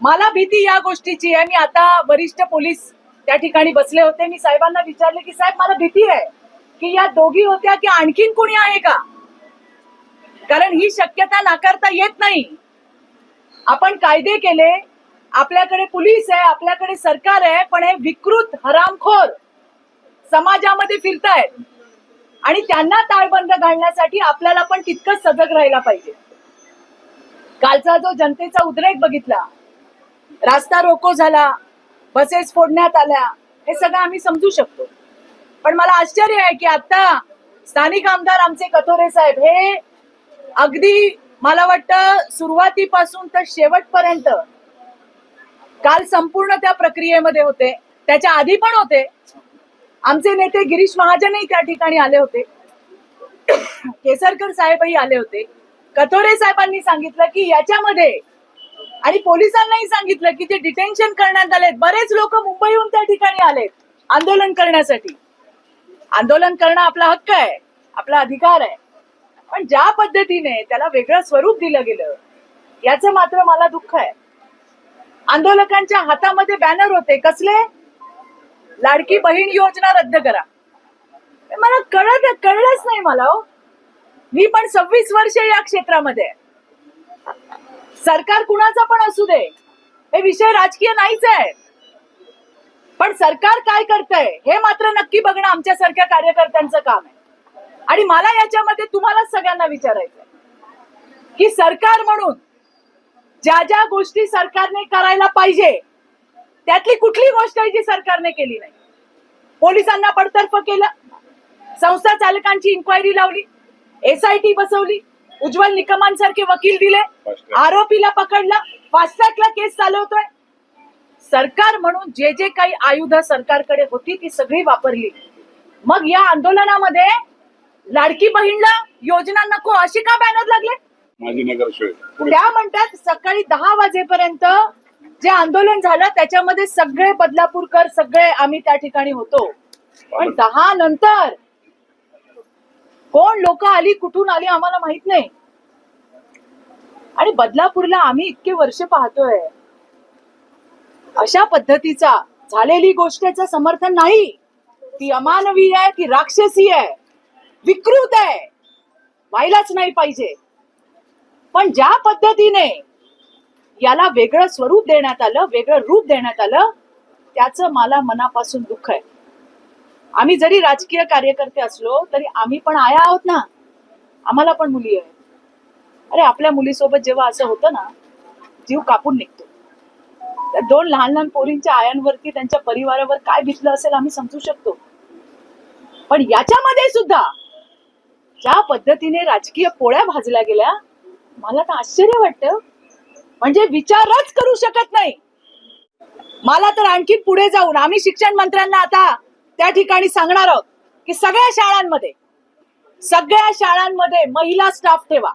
मला भीती या गोष्टीची आहे. मी आता वरिष्ठ पोलीस त्या ठिकाणी बसले होते. मी साहेबांना विचारले की साहेब मला भीती आहे की या दोघी होत्या की आणखीन कोणी आहे का? कारण ही शक्यता नाकारता येत नाही. आपण कायदे केले. आपल्याकडे पोलीस आहे आपल्याकडे सरकार आहे पण हे विकृत हरामखोर समाजामध्ये फिरतायत. आणि त्यांना ताळबंद घालण्यासाठी आपल्याला पण तितकंच सजग राहायला पाहिजे. कालचा जो जनतेचा उद्रेक बघितला रास्ता रोको झाला बसेस फोडण्यात आल्या हे सगळं आम्ही समजू शकतो. पण मला आश्चर्य आहे की आता स्थानिक आमदार आमचे कथोरे साहेब हे अगदी मला वाटतं सुरुवातीपासून तर शेवटपर्यंत काल संपूर्ण त्या प्रक्रियेमध्ये होते. त्याच्या आधी पण होते. आमचे नेते गिरीश महाजनही त्या ठिकाणी आले होते. केसरकर साहेबही आले होते. कथोरे साहेबांनी सांगितलं की याच्यामध्ये आणि पोलिसांनाही सांगितलं की ते डिटेन्शन करण्यात आलेत. बरेच लोक मुंबईहून त्या ठिकाणी आलेत आंदोलन करण्यासाठी. आंदोलन करणं आपला हक्क आहे आपला अधिकार आहे. पण ज्या पद्धतीने त्याला वेगळं स्वरूप दिलं गेलं याचं मात्र मला दुःख आहे. आंदोलकांच्या हातामध्ये बॅनर होते कसले? लाडकी बहीण योजना रद्द करा. मला कळत कळलंच नाही मला हो. मी पण सव्वीस वर्ष या क्षेत्रामध्ये आहे. सरकार कुणाचा पण असू दे. हे विषय राजकीय नाहीच आहे. पण सरकार काय करतंय हे मात्र नक्की बघणं आमच्यासारख्या कार्यकर्त्यांचं काम आहे. आणि मला याच्यामध्ये तुम्हाला सगळ्यांना विचारायचं की सरकार म्हणून ज्या ज्या गोष्टी सरकारने करायला पाहिजे त्यातली कुठली गोष्ट आहे जी सरकारने केली नाही? पोलिसांना बडतर्फ केलं संस्था चालकांची इन्क्वायरी लावली एसआयटी बसवली उज्ज्वल निकमांसारखे वकील दिले. आरोपीला पकडला. फास्टॅगला केस चालवतोय. सरकार म्हणून जे जे काही आयुध सरकारकडे होती ती सगळी वापरली. मग या आंदोलनामध्ये लाडकी बहीणला योजना नको अशी का बॅनर लागले? माझी त्या म्हणतात सकाळी दहा वाजेपर्यंत जे आंदोलन झालं त्याच्यामध्ये सगळे बदलापूरकर सगळे आम्ही त्या ठिकाणी होतो. पण दहा नंतर कोण लोक आली कुठून आली आम्हाला माहीत नाही. आणि बदलापूरला आम्ही इतके वर्ष पाहतोय. अशा पद्धतीचा झालेली गोष्टीचं समर्थन नाही. ती अमानवी आहे ती राक्षसी आहे. विकृत आहे. व्हायलाच नाही पाहिजे. पण ज्या पद्धतीने याला वेगळं स्वरूप देण्यात आलं वेगळं रूप देण्यात आलं त्याचं मला मनापासून दुःख आहे. आम्ही जरी राजकीय कार्यकर्ते असलो तरी आम्ही पण आया आहोत ना. आम्हाला पण मुली आहेत. अरे आपल्या मुलीसोबत जेव्हा असं होतं ना जीव कापून निघतो. त्या दोन लहान लहान पोरींच्या आयांवरती त्यांच्या परिवारावर काय बितलं असेल आम्ही समजू शकतो. पण याच्यामध्ये सुद्धा ज्या पद्धतीने राजकीय पोळ्या भाजल्या गेल्या मला तर आश्चर्य वाटतं. म्हणजे विचारच करू शकत नाही. मला तर आणखी पुढे जाऊन आम्ही शिक्षण मंत्र्यांना आता त्या ठिकाणी सांगणार आहोत की सगळ्या शाळांमध्ये सगळ्या शाळांमध्ये महिला स्टाफ ठेवा.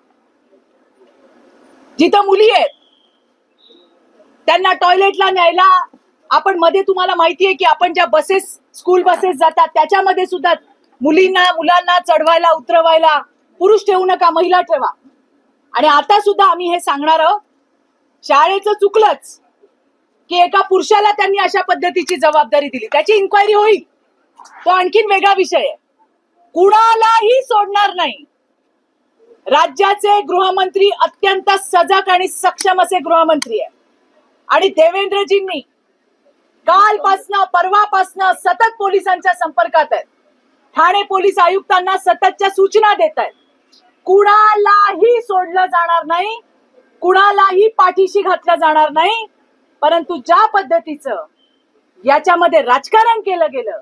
जिथं मुली आहेत त्यांना टॉयलेटला न्यायला आपण मध्ये तुम्हाला माहितीये की आपण ज्या बसेस स्कूल बसेस जातात त्याच्यामध्ये सुद्धा मुलींना मुलांना चढवायला उतरवायला पुरुष ठेवू नका महिला ठेवा. आणि आता सुद्धा आम्ही हे सांगणार आहोत शाळेचं चुकलंच की एका पुरुषाला त्यांनी अशा पद्धतीची जबाबदारी दिली. त्याची इन्क्वायरी होईल. तो आणखीन वेगळा विषय आहे. कुणालाही सोडणार नाही. राज्याचे गृहमंत्री अत्यंत सजग आणि सक्षम असे गृहमंत्री आहे आणि देवेंद्रजींनी कालपासनं परवापासनं सतत पोलिसांच्या संपर्कात आहेत. ठाणे पोलीस आयुक्तांना सततच्या सूचना देत आहेत. कुणालाही सोडलं जाणार नाही. कुणालाही पाठीशी घातलं जाणार नाही. परंतु ज्या पद्धतीचं याच्यामध्ये राजकारण केलं गेलं